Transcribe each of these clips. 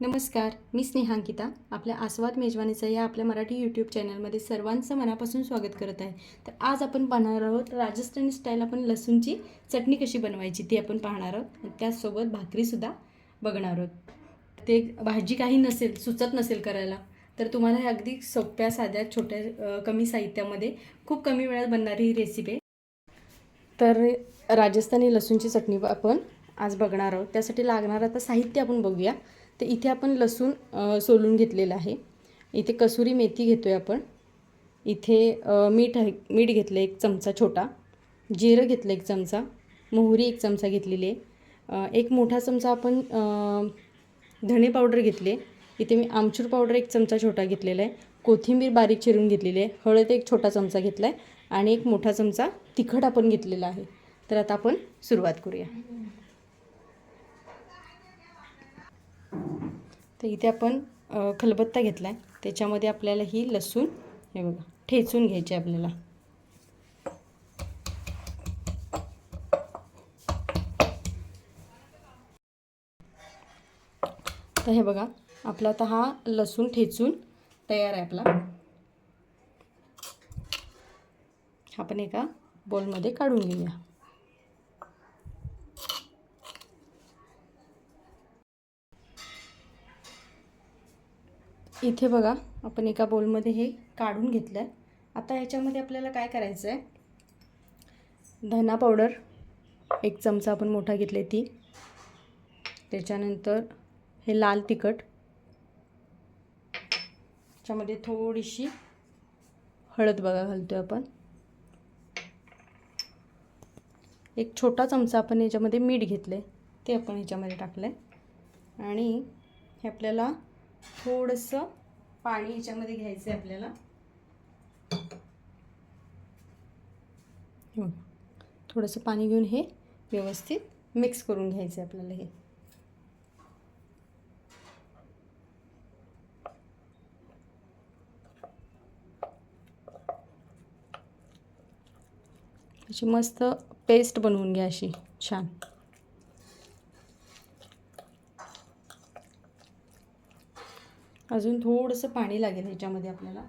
नमस्कार मी स्नेहांकिता आपल्या आस्वाद मेजवानीचं या आपल्या मराठी यूट्यूब चॅनलमध्ये सर्वांचं मनापासून स्वागत करत आहे. तर आज आपण पाहणार आहोत राजस्थानी स्टाईल आपण लसूणची चटणी कशी बनवायची ती आपण पाहणार आहोत. त्यासोबत त्याचसोबत भाकरीसुद्धा बघणार आहोत. ते भाजी काही नसेल सुचत नसेल करायला तर तुम्हाला हे अगदी सोप्या साध्या छोट्या कमी साहित्यामध्ये खूप कमी वेळात बनणारी ही रेसिपी आहे तर राजस्थानी लसूणची चटणी आपण आज बघणार आहोत. त्यासाठी लागणारं आता साहित्य आपण बघूया. तर इथे आपण लसूण सोलून घेतलेलं आहे. इथे कसुरी मेथी घेतो आहे आपण. इथे मीठ आहे मीठ घेतलं एक चमचा छोटा. जिरं घेतलं एक चमचा. मोहरी एक चमचा घेतलेली आहे. एक मोठा चमचा आपण धणे पावडर घेतले. इथे मी आमचूर पावडर एक चमचा छोटा घेतलेला आहे. कोथिंबीर बारीक चिरून घेतलेली आहे. हळद एक छोटा चमचा घेतला आहे आणि एक मोठा चमचा तिखट आपण घेतलेला आहे. तर आता आपण सुरुवात करूया. तर इथे आपण खलबत्ता घेतला आहे त्याच्यामध्ये आपल्याला ही लसूण हे बघा ठेचून घ्यायची आहे आपल्याला. तर हे बघा आपला आता हा लसूण ठेचून तयार आहे आपला. आपण एका बॉलमध्ये काढून घेऊया. इथे बघा आपण एका बोलमध्ये हे काढून घेतलं आहे आता ह्याच्यामध्ये आपल्याला काय करायचं आहे धना पावडर एक चमचा आपण मोठा घेतले ती. त्याच्यानंतर हे लाल तिखट. त्याच्यामध्ये थोडीशी हळद बघा घालतो आहे आपण. एक छोटा चमचा आपण याच्यामध्ये मीठ घेतलं आहे ते आपण ह्याच्यामध्ये टाकलं आहे आणि हे आपल्याला थोडंसं पाणी याच्यामध्ये घ्यायचं आहे आपल्याला थोडंसं पाणी घेऊन हे व्यवस्थित मिक्स करून घ्यायचं आहे आपल्याला हे. अशी मस्त पेस्ट बनवून घ्या अशी छान. अजून थोडंसं पाणी लागेल ह्याच्यामध्ये आपल्याला.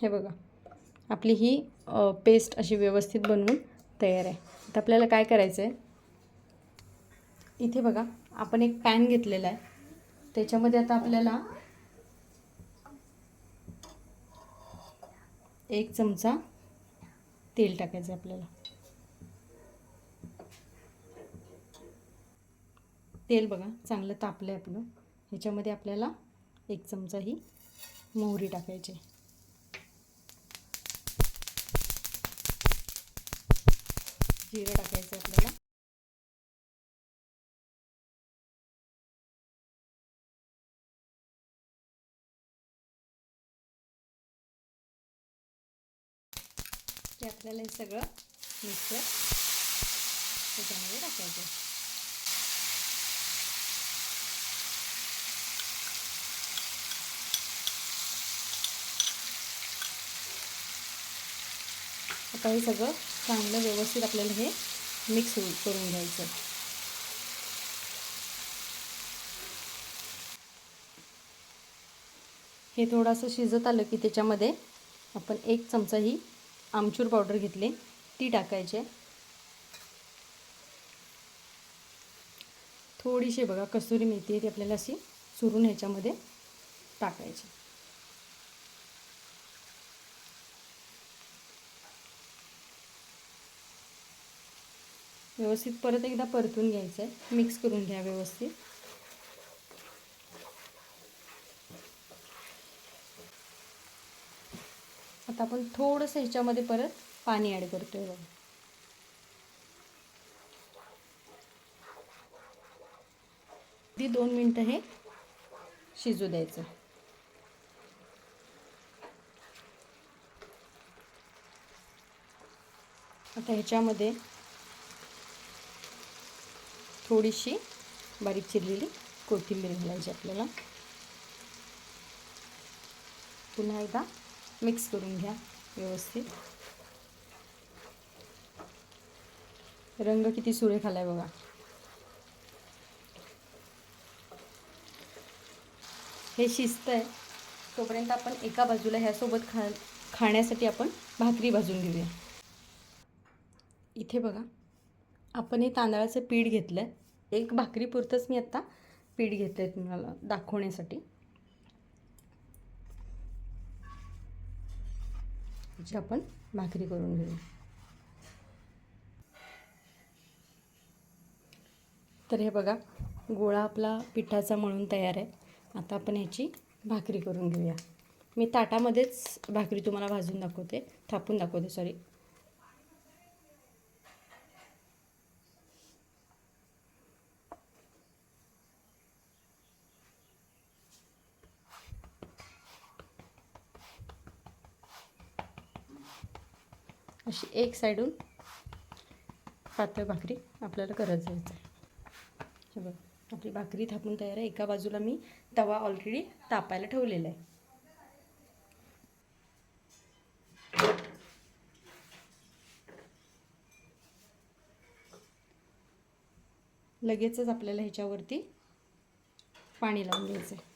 हे बघा. आपली ही पेस्ट अशी व्यवस्थित बनवून तयार आहे. आता आपल्याला काय करायचं आहे इथे बघा आपण एक पॅन घेतलेला आहे. त्याच्यामध्ये आता आपल्याला एक चमचा तेल टाकायचं आहे आपल्याला. तेल बघा चांगलं तापलं आहे आपलं. ह्याच्यामध्ये आपल्याला एक चमचा ही मोहरी टाकायची. जिरं टाकायचं आपल्याला. ते आपल्याला हे सगळं मिक्सर त्याच्यामध्ये टाकायचं. आता हे सगळं चांगलं व्यवस्थित आपल्याला हे मिक्स करून घ्यायचं. हे थोडंसं शिजत आलं की त्याच्यामध्ये आपण एक चमचा ही आमचूर पावडर घेतली. ती टाकायची. आहे थोडीशी बघा कसुरी मेथी आहे ती आपल्याला अशी चुरून ह्याच्यामध्ये टाकायची. व्यवस्थित परत एकदा परतून घ्यायचं आहे मिक्स करून घ्या व्यवस्थित. आता आपण थोडंसं ह्याच्यामध्ये परत पाणी ॲड करतो बघा. अगदी दोन मिनटं हे शिजू द्यायचं. आता ह्याच्यामध्ये थोडीशी बारीक चिरलेली कोथिंबीर घालायची आपल्याला. पुन्हा एकदा मिक्स करून घ्या व्यवस्थित. रंग किती सुरेख आलाय बघा. हे शिस्त आहे. तोपर्यंत आपण एका बाजूला ह्यासोबत खा खाण्यासाठी आपण भाकरी भाजून घेऊया. इथे बघा आपण हे तांदळाचं पीठ घेतलं आहे एक भाकरीपुरतंच मी आत्ता पीठ घेते आहे तुम्हाला दाखवण्यासाठी. जी आपण भाकरी करून घेऊया तर हे बघा गोळा आपला पिठाचा मळून तयार आहे. आता आपण ह्याची भाकरी करून घेऊया. मी ताटामध्येच भाकरी तुम्हाला भाजून दाखवते थापून दाखवते सॉरी अशी एक साईडून पातळ भाकरी आपल्याला करत जायचं आहे. हे बघ आपली भाकरी थापून तयार आहे. एका बाजूला मी तवा ऑलरेडी तापायला ठेवलेला आहे. लगेचच आपल्याला ह्याच्यावरती पाणी लावून घ्यायचं आहे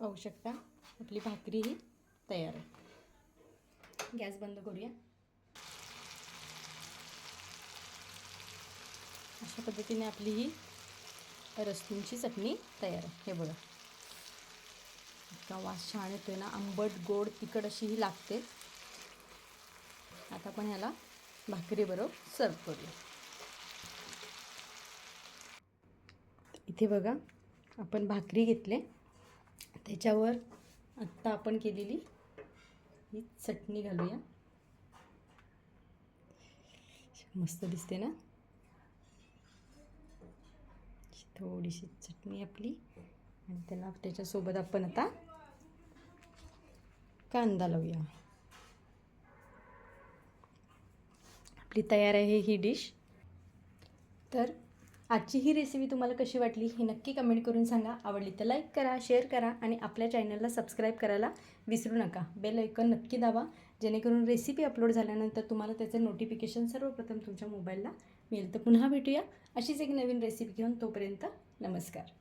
पाहू शकता. आपली भाकरी ही तयार आहे. गॅस बंद करूया. अशा पद्धतीने आपली ही रसुनची चटणी तयार आहे. हे बघा. इतका वास छान येतोय ना. आंबट गोड तिखट अशी ही लागते. आता आपण ह्याला भाकरीबरोबर सर्व करूया. इथे बघा आपण भाकरी घेतले. त्याच्यावर आत्ता आपण केलेली ही चटणी घालूया. मस्त दिसते ना? थोडीशी चटणी आपली. आणि त्याला त्याच्यासोबत आपण आता कांदा लावूया. आपली तयार आहे ही डिश. तर आजची ही रेसिपी तुम्हाला कशी वाटली हे नक्की कमेंट करून सांगा. आवडली तर लाईक करा शेअर करा आणि आपल्या चॅनलला सबस्क्राईब करायला विसरू नका. बेल ऐकन नक्की दाबा. जेणेकरून रेसिपी अपलोड झाल्यानंतर तुम्हाला त्याचं नोटिफिकेशन सर्वप्रथम तुमच्या मोबाईलला मिळेल. तर पुन्हा भेटूया. अशीच एक नवीन रेसिपी घेऊन तोपर्यंत नमस्कार.